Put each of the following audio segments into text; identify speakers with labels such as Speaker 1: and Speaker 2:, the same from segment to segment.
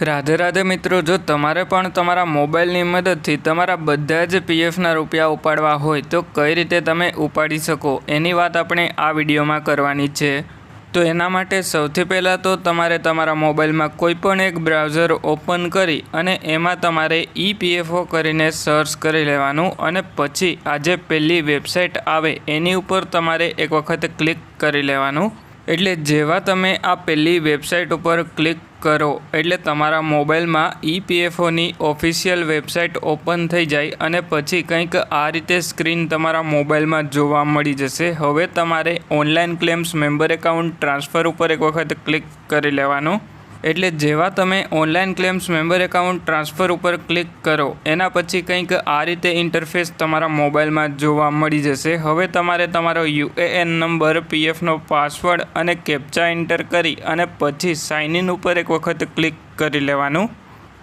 Speaker 1: રાધે રાધે મિત્રો, જો તમારે પણ તમારા મોબાઈલની મદદથી તમારા બધા જ પીએફના રૂપિયા ઉપાડવા હોય, તો કઈ રીતે તમે ઉપાડી શકો? એની વાત આપણે આ વિડીયોમાં કરવાની છે. તો એના માટે સૌથી પહેલાં તો તમારે તમારા મોબાઈલમાં કોઈપણ એક બ્રાઉઝર ઓપન કરી અને એમાં તમારે ઈપીએફઓ કરીને સર્ચ કરી લેવાનું અને પછી આ જે પહેલી વેબસાઇટ આવે, એની ઉપર તમારે એક વખત ક્લિક કરી લેવાનું. એટલે જેવા તમે આ પહેલી વેબસાઇટ ઉપર ક્લિક કરો, એટલે તમારા મોબાઈલમાં ઈપીએફઓની ઓફિશિયલ વેબસાઇટ ઓપન થઈ જાય અને પછી કંઈક આ રીતે સ્ક્રીન તમારા મોબાઈલમાં જોવા મળી જશે. હવે તમારે online claims member account transfer ઉપર એક વખત ક્લિક કરી લેવાનું. એટલે જેવા તમે online claims member account transfer ઉપર ક્લિક કરો, એના પછી કંઈક આ રીતે ઇન્ટરફેસ તમારા મોબાઈલમાં જોવા મળી જશે. હવે તમારે તમારો યુએએન નંબર પીએફનો પાસવર્ડ અને કેપ્ચા એન્ટર કરી અને પછી સાઇન ઇન ઉપર એક વખત ક્લિક કરી લેવાનું.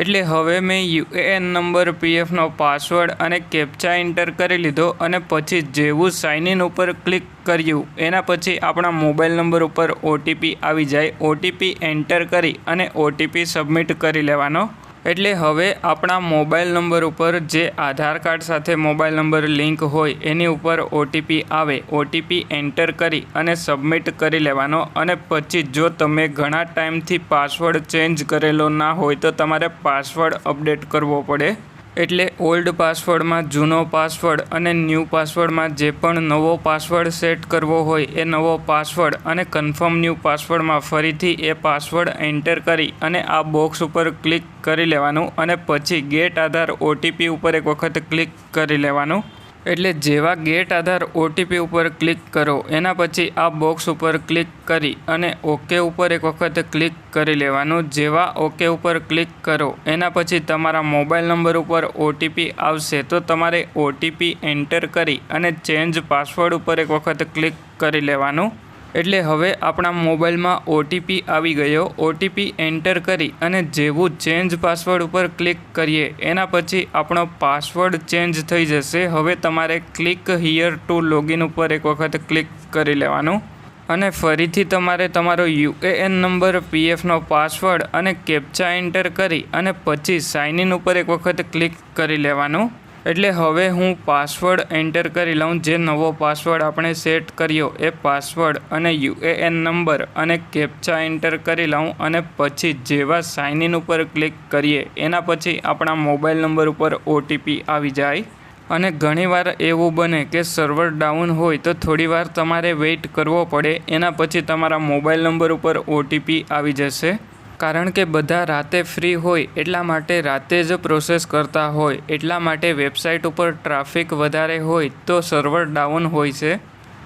Speaker 1: એટલે હવે મેં યુએએન નંબર પીએફનો પાસવર્ડ અને કેપ્ચા એન્ટર કરી લીધો અને પછી જેવું સાઇન ઇન ઉપર ક્લિક કર્યું, એના પછી આપણા મોબાઈલ નંબર ઉપર ઓટીપી આવી જાય, ઓટીપી એન્ટર કરી અને ઓટીપી સબમિટ કરી લેવાનો. એટલે હવે આપણા મોબાઈલ નંબર ઉપર જે આધાર કાર્ડ સાથે મોબાઈલ નંબર લિંક હોય એની ઉપર ઓટીપી આવે ઓટીપી એન્ટર કરી અને સબમિટ કરી લેવાનો અને પછી જો તમે ઘણા ટાઈમથી પાસવર્ડ ચેન્જ કરેલો ના હોય તો તમારે પાસવર્ડ અપડેટ કરવો પડે. એટલે ઓલ્ડ પાસવર્ડમાં જૂનો પાસવર્ડ અને ન્યૂ પાસવર્ડમાં જે પણ નવો પાસવર્ડ સેટ કરવો હોય એ નવો પાસવર્ડ અને કન્ફર્મ ન્યૂ પાસવર્ડમાં ફરીથી એ પાસવર્ડ એન્ટર કરી અને આ બોક્સ ઉપર ક્લિક કરી લેવાનું અને પછી ગેટ આધાર ઓટીપી ઉપર એક વખત ક્લિક કરી લેવાનું. એટલે જેવા ગેટ આધાર ઓટીપી ઉપર ક્લિક કરો, એના પછી આ બોક્સ ઉપર ક્લિક કરી અને ઓકે ઉપર એક વખત ક્લિક કરી લેવાનું. જેવા ઓકે ઉપર ક્લિક કરો, એના પછી તમારા મોબાઈલ નંબર ઉપર ઓટીપી આવશે. તો તમારે ઓટીપી એન્ટર કરી અને ચેન્જ પાસવર્ડ ઉપર એક વખત ક્લિક કરી લેવાનું. એટલે હવે આપણા મોબાઈલમાં ઓટીપી આવી ગયો. ઓટીપી એન્ટર કરી અને જેવું ચેન્જ પાસવર્ડ ઉપર ક્લિક કરીએ, એના પછી આપણો પાસવર્ડ ચેન્જ થઈ જશે. હવે તમારે ક્લિક હિયર ટુ લોગિન ઉપર એક વખત ક્લિક કરી લેવાનું. અને ફરીથી તમારે તમારો યુએએન નંબર પીએફનો પાસવર્ડ અને કેપ્ચા એન્ટર કરી અને પછી સાઇન ઇન ઉપર એક વખત ક્લિક કરી લેવાનું. એટલે હવે હું પાસવર્ડ એન્ટર કરી લઉં, જે નવો પાસવર્ડ આપણે સેટ કર્યો એ પાસવર્ડ અને યુએએન નંબર અને કેપ્ચા એન્ટર કરી લઉં અને પછી જેવા સાઇન ઇન ઉપર ક્લિક કરીએ, એના પછી આપણા મોબાઈલ નંબર ઉપર ઓટીપી આવી જાય. અને ઘણીવાર એવું બને કે સર્વર ડાઉન હોય તો થોડીવાર તમારે વેઇટ કરવો પડે, એના પછી તમારા મોબાઈલ નંબર ઉપર ઓટીપી આવી જશે. કારણ કે બધા રાતે ફ્રી હોય એટલા માટે રાતે જ પ્રોસેસ કરતા હોય, એટલા માટે વેબસાઇટ ઉપર ટ્રાફિક વધારે હોય તો સર્વર ડાઉન હોય છે.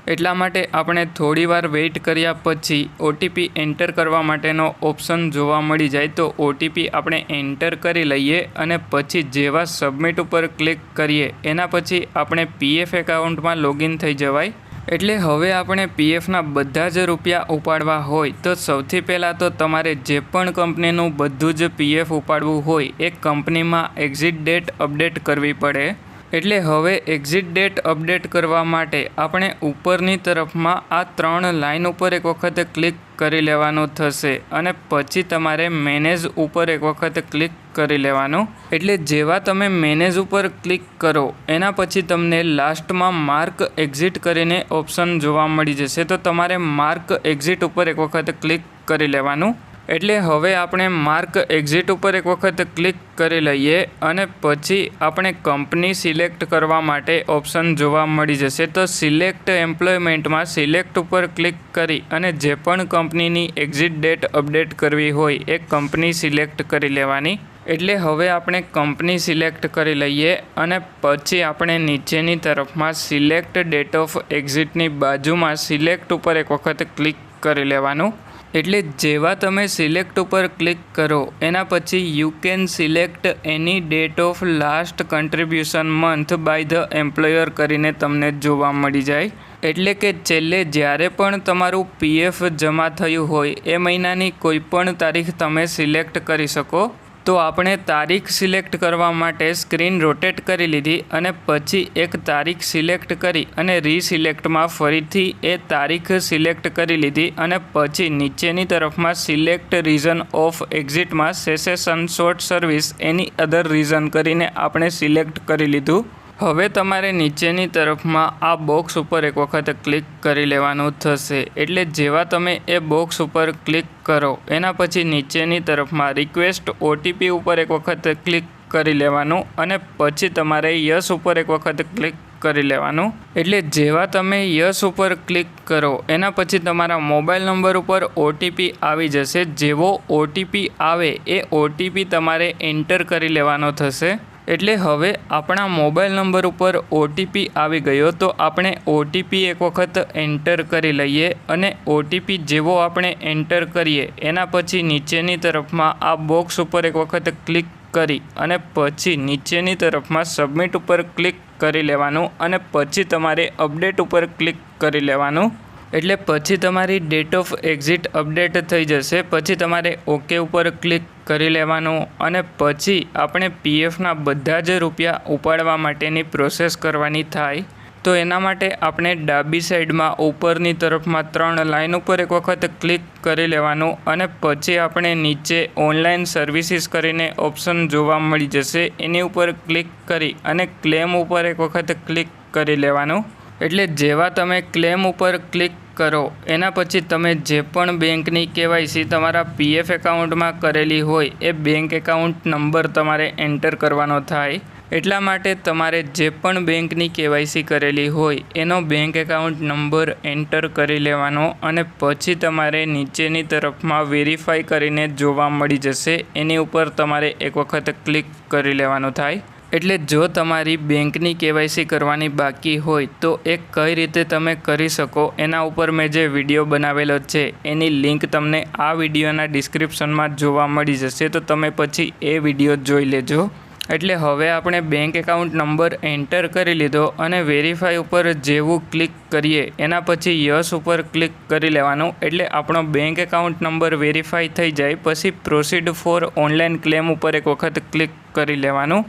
Speaker 1: એટલા માટે આપણે થોડીવાર વેઇટ કર્યા પછી ઓટીપી એન્ટર કરવા માટેનો ઓપ્શન જોવા મળી જાય તો ઓટીપી આપણે એન્ટર કરી લઈએ અને પછી જેવા સબમિટ ઉપર ક્લિક કરીએ, એના પછી આપણે પીએફ એકાઉન્ટમાં લોગિન થઈ જવાય. એટલે હવે આપણે પીએફના બધા જ રૂપિયા ઉપાડવા હોય તો સૌથી પહેલાં તો તમારે જે પણ કંપનીનું બધું જ પીએફ ઉપાડવું હોય એ કંપનીમાં એક્ઝિટ ડેટ અપડેટ કરવી પડે. એટલે હવે એક્ઝિટ ડેટ અપડેટ કરવા માટે આપણે ઉપરની તરફમાં આ ત્રણ લાઇન ઉપર એક વખત ક્લિક કરી લેવાનું થશે અને પછી તમારે મેનેજ ઉપર એક વખત ક્લિક કરી લેવાનું. એટલે જેવા તમે મેનેજ ઉપર ક્લિક કરો, એના પછી તમને લાસ્ટમાં માર્ક એક્ઝિટ કરીને ઓપ્શન જોવા મળી જશે. તો તમારે માર્ક એક્ઝિટ ઉપર એક વખત ક્લિક કરી લેવાનું. એટલે હવે આપણે માર્ક એક્ઝિટ ઉપર એક વખત ક્લિક કરી લઈએ અને પછી આપણે કંપની સિલેક્ટ કરવા માટે ઓપ્શન જોવા મળી જશે. તો સિલેક્ટ એમ્પ્લોયમેન્ટમાં સિલેક્ટ ઉપર ક્લિક કરી અને જે પણ કંપનીની એક્ઝિટ ડેટ અપડેટ કરવી હોય એ કંપની સિલેક્ટ કરી લેવાની. એટલે હવે આપણે કંપની સિલેક્ટ કરી લઈએ અને પછી આપણે નીચેની તરફમાં સિલેક્ટ ડેટ ઓફ એક્ઝિટની બાજુમાં સિલેક્ટ ઉપર એક વખત ક્લિક કરી લેવાનું. એટલે જેવા તમે સિલેક્ટ ઉપર ક્લિક કરો, એના પછી you can select any date of last contribution month by the employer કરીને તમને જોવા મળી જાય. એટલે કે છેલ્લે જ્યારે પણ તમારું પીએફ જમા થયું હોય, એ મહિનાની કોઈ પણ તારીખ તમે સિલેક્ટ કરી શકો. તો આપણે તારીખ સિલેક્ટ કરવા માટે સ્ક્રીન રોટેટ કરી લીધી અને પછી એક તારીખ સિલેક્ટ કરી અને રીસિલેક્ટમાં ફરીથી એ તારીખ સિલેક્ટ કરી લીધી અને પછી નીચેની તરફમાં select reason of એક્ઝિટમાં cessation short service any other reason કરીને આપણે સિલેક્ટ કરી લીધું. હવે તમારે નીચેની તરફમાં આ બોક્સ ઉપર એક વખત ક્લિક કરી લેવાનું થશે. એટલે જેવા તમે એ બોક્સ ઉપર ક્લિક કરો, એના પછી નીચેની તરફમાં રિક્વેસ્ટ ઓટીપી ઉપર એક વખત ક્લિક કરી લેવાનું અને પછી તમારે યસ ઉપર એક વખત ક્લિક કરી લેવાનું. એટલે જેવા તમે યસ ઉપર ક્લિક કરો, એના પછી તમારા મોબાઈલ નંબર ઉપર ઓટીપી આવી જશે. જેવો ઓટીપી આવે, એ ઓટીપી તમારે એન્ટર કરી લેવાનો થશે. એટલે હવે આપણા મોબાઈલ નંબર ઉપર ઓટીપી આવી ગયો તો આપણે ઓટીપી એક વખત એન્ટર કરી લઈએ અને ઓટીપી જેવો આપણે એન્ટર કરીએ, એના પછી નીચેની તરફમાં આ બોક્સ ઉપર એક વખત ક્લિક કરી અને પછી નીચેની તરફમાં સબમિટ ઉપર ક્લિક કરી લેવાનું અને પછી તમારે અપડેટ ઉપર ક્લિક કરી લેવાનું. એટલે પછી તમારી ડેટ ઓફ એક્ઝિટ અપડેટ થઈ જશે. પછી તમારે ઓકે ઉપર ક્લિક કરી લેવાનું અને પછી આપણે પીએફના બધા જ રૂપિયા ઉપાડવા માટેની પ્રોસેસ કરવાની થાય. તો એના માટે આપણે ડાબી સાઈડમાં ઉપરની તરફમાં ત્રણ લાઇન ઉપર એક વખત ક્લિક કરી લેવાનું અને પછી આપણે નીચે ઓનલાઈન સર્વિસીસ કરીને ઓપ્શન જોવા મળી જશે. એની ઉપર ક્લિક કરી અને ક્લેમ ઉપર એક વખત ક્લિક કરી લેવાનું. એટલે જેવા તમે ક્લેમ ઉપર ક્લિક કરો. એના પછી તમે જે પણ બેંકની કેવાયસી તમારા પીએફ એકાઉન્ટમાં કરેલી હોય, એ બેંક એકાઉન્ટ નંબર તમારે એન્ટર કરવાનો થાય. એટલા માટે તમારે જે પણ બેંકની કેવાયસી કરેલી હોય, એનો બેંક એકાઉન્ટ નંબર એન્ટર કરી લેવાનો અને પછી તમારે નીચેની તરફમાં વેરીફાઈ કરીને જોવા મળી જશે. એની ઉપર તમારે એક વખત ક્લિક કરી લેવાનું થાય. એટલે જો તમારી બેંકની કેવાયસી કરવાની બાકી હોય, તો એ કઈ રીતે તમે કરી શકો? એના ઉપર મેં જે વીડિયો બનાવેલો છે, એની લિંક તમને આ વિડીયોના ડિસ્ક્રિપ્શનમાં જોવા મળી જશે. તો તમે પછી એ વીડિયો જોઈ લેજો. એટલે હવે આપણે બેંક એકાઉન્ટ નંબર એન્ટર કરી લીધો અને વેરીફાઈ ઉપર જેવું ક્લિક કરીએ, એના પછી યસ ઉપર ક્લિક કરી લેવાનું. એટલે આપણો બેંક એકાઉન્ટ નંબર વેરીફાઈ થઈ જાય. પછી પ્રોસીડ ફોર ઓનલાઈન ક્લેમ ઉપર એક વખત ક્લિક કરી લેવાનું.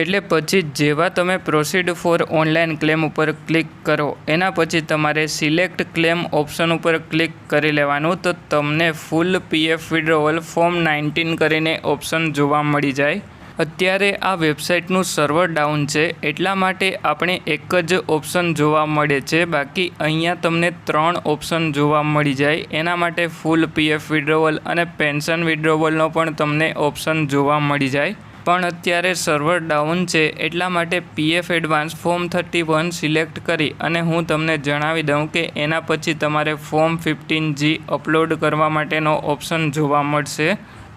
Speaker 1: એટલે પછી જેવા તમે પ્રોસીડ ફોર ઓનલાઈન ક્લેમ ઉપર ક્લિક કરો, એના પછી તમારે સિલેક્ટ ક્લેમ ઓપ્શન ઉપર ક્લિક કરી લેવાનું, તો તમને full PF withdrawal form nineteen કરીને ઓપ્શન જોવા મળી જાય. અત્યારે આ વેબસાઇટનું સર્વર ડાઉન છે, એટલા માટે આપણે એક જ ઓપ્શન જોવા મળે છે, બાકી અહીંયા તમને ત્રણ ઓપ્શન જોવા મળી જાય. એના માટે ફૂલ પીએફ વિડ્રોવલ અને પેન્શન વિડ્રોવલનો પણ તમને ઓપ્શન જોવા મળી જાય. પણ અત્યારે સર્વર ડાઉન છે, એટલા માટે PF advance form thirty one select કરી અને હું તમને જણાવી દઉં કે એના પછી તમારે ફોર્મ ફિફ્ટીન જી અપલોડ કરવા માટેનો ઓપ્શન જોવા મળશે.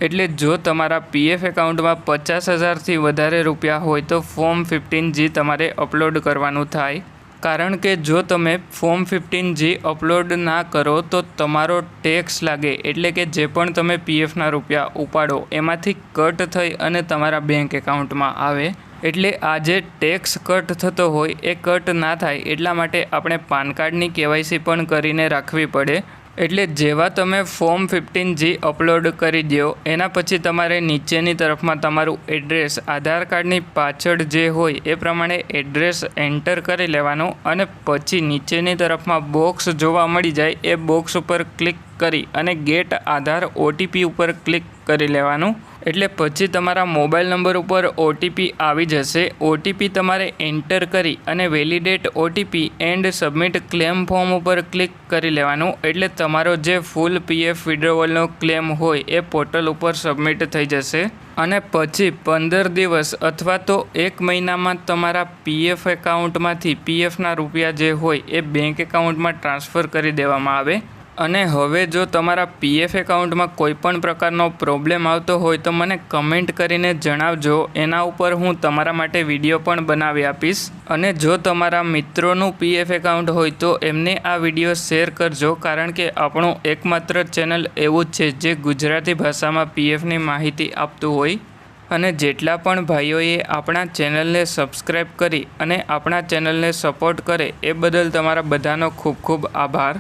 Speaker 1: એટલે જો તમારા પીએફ એકાઉન્ટમાં પચાસ હજારથી વધારે રૂપિયા હોય તો ફોર્મ ફિફ્ટીન જી તમારે અપલોડ કરવાનું થાય. કારણ કે જો તમે ફોર્મ ફિફ્ટીન જી અપલોડ ના કરો તો તમારો ટેક્સ લાગે, એટલે કે જે પણ તમે પીએફના રૂપિયા ઉપાડો, એમાંથી કટ થઈ અને તમારા બેંક એકાઉન્ટમાં આવે. એટલે આ જે ટેક્સ કટ થતો હોય, એ કટ ના થાય, એટલા માટે આપણે પાન કાર્ડની કેવાયસી પણ કરીને રાખવી પડે. એટલે જેવા તમે ફોર્મ ફિફ્ટીન જી અપલોડ કરી દો એના પછી તમારે નીચેની તરફમાં તમારું એડ્રેસ આધાર કાર્ડની પાછળ જે હોય એ પ્રમાણે એડ્રેસ એન્ટર કરી લેવાનું અને પછી નીચેની તરફમાં બોક્સ જોવા મળી જાય એ બોક્સ ઉપર ક્લિક કરી અને ગેટ આધાર ઓટીપી ઉપર ક્લિક કરી લેવાનું. એટલે પછી તમારા મોબાઈલ નંબર ઉપર ઓટીપી આવી જશે. ઓટીપી તમારે એન્ટર કરી અને validate OTP and submit claim form ઉપર ક્લિક કરી લેવાનું. એટલે તમારો જે ફૂલ પીએફ વિડ્રોવલનો ક્લેમ હોય એ પોર્ટલ ઉપર સબમિટ થઈ જશે. અને પછી પંદર દિવસ અથવા તો એક મહિનામાં તમારા પીએફ એકાઉન્ટમાંથી પીએફના રૂપિયા જે હોય એ બેંક એકાઉન્ટમાં ટ્રાન્સફર કરી દેવામાં આવે. અને હવે જો તમારા પીએફ એકાઉન્ટમાં કોઈ પણ પ્રકારનો પ્રોબ્લેમ આવતો હોય તો મને કમેન્ટ કરીને જણાવજો. એના ઉપર હું તમારા માટે વીડિયો પણ બનાવી આપીશ. અને જો તમારા મિત્રોનું પીએફ એકાઉન્ટ હોય તો એમને આ વીડિયો શેર કરજો, કારણ કે આપણું એકમાત્ર ચેનલ એવું જ છે જે ગુજરાતી ભાષામાં પીએફની માહિતી આપતું હોય. અને જેટલા પણ ભાઈઓએ આપણા ચેનલને સબસ્ક્રાઈબ કરી અને આપણા ચેનલને સપોર્ટ કરે એ બદલ તમારા બધાનો ખૂબ ખૂબ આભાર.